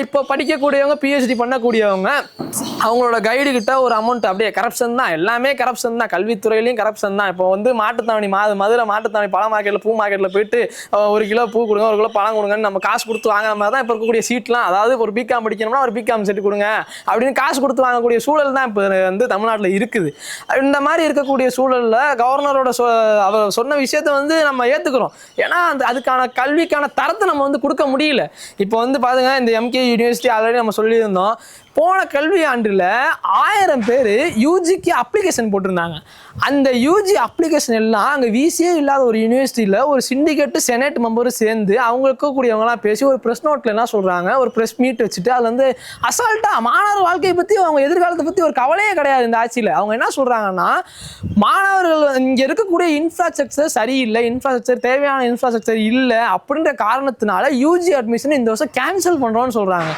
இப்போ படிக்கக்கூடியவங்க பிஹெச்டி பண்ணக்கூடியவங்க அவங்களோட கைடு கிட்ட ஒரு அமௌண்ட் அப்படியே கரப்ஷன் தான். எல்லாமே கரப்ஷன் தான். கல்வித்துறையிலையும் கரப்ஷன் தான். இப்போ வந்து மாட்டுத்தாவணி மா மதுரை மாட்டுத்தாவணி பழ மார்க்கெட்டில் பூ மார்க்கெட்டில் போயிட்டு ஒரு கிலோ பூ கொடுங்க ஒரு கிலோ பழம் கொடுங்கன்னு நம்ம காசு கொடுத்து வாங்குற மாதிரி தான் இப்போ இருக்கக்கூடிய சீட்லாம் அதாவது ஒரு பிகாம் படிக்கணும்னா ஒரு பிகாம் செட்டு கொடுங்க அப்படின்னு காசு கொடுத்து வாங்கக்கூடிய சூழல் தான் இப்போ வந்து தமிழ்நாட்டில் இருக்குது. இந்த மாதிரி இருக்கக்கூடிய சூழலில் கவர்னரோட சொ அவர் சொன்ன விஷயத்தை வந்து நம்ம ஏற்றுக்கிறோம் ஏன்னா அந்த அதுக்கான கல்விக்கான தரத்தை நம்ம வந்து கொடுக்க முடியல. இப்போ வந்து பாருங்க இந்த எம்கே யூனிவர்சிட்டி ஆல்ரெடி நம்ம சொல்லியிருந்தோம். போன கல்வி ஆண்டில் ஆயிரம் பேர் யூஜிக்கு அப்ளிகேஷன் போட்டிருந்தாங்க. அந்த யூஜி அப்ளிகேஷன் எல்லாம் அங்கே விசியே இல்லாத ஒரு யூனிவர்சிட்டியில் ஒரு சிண்டிகேட்டு செனட் மெம்பரும் சேர்ந்து அவங்க இருக்கக்கூடியவங்களாம் பேசி ஒரு ப்ரெஸ் நோட்டில் என்ன சொல்கிறாங்க ஒரு ப்ரெஸ் மீட் வச்சுட்டு அதில் வந்து அசால்ட்டாக மாணவர் வாழ்க்கையை பற்றி அவங்க எதிர்காலத்தை பற்றி ஒரு கவலையே கிடையாது இந்த ஆட்சியில். அவங்க என்ன சொல்கிறாங்கன்னா மாணவர்கள் இங்கே இருக்கக்கூடிய இன்ஃப்ராஸ்ட்ரக்சர் சரியில்லை இன்ஃப்ராஸ்ட்ரக்சர் தேவையான இன்ஃப்ராஸ்ட்ரக்சர் இல்லை அப்படின்ற காரணத்தினால யூஜி அட்மிஷன் இந்த வருஷம் கேன்சல் பண்ணுறோன்னு சொல்கிறாங்க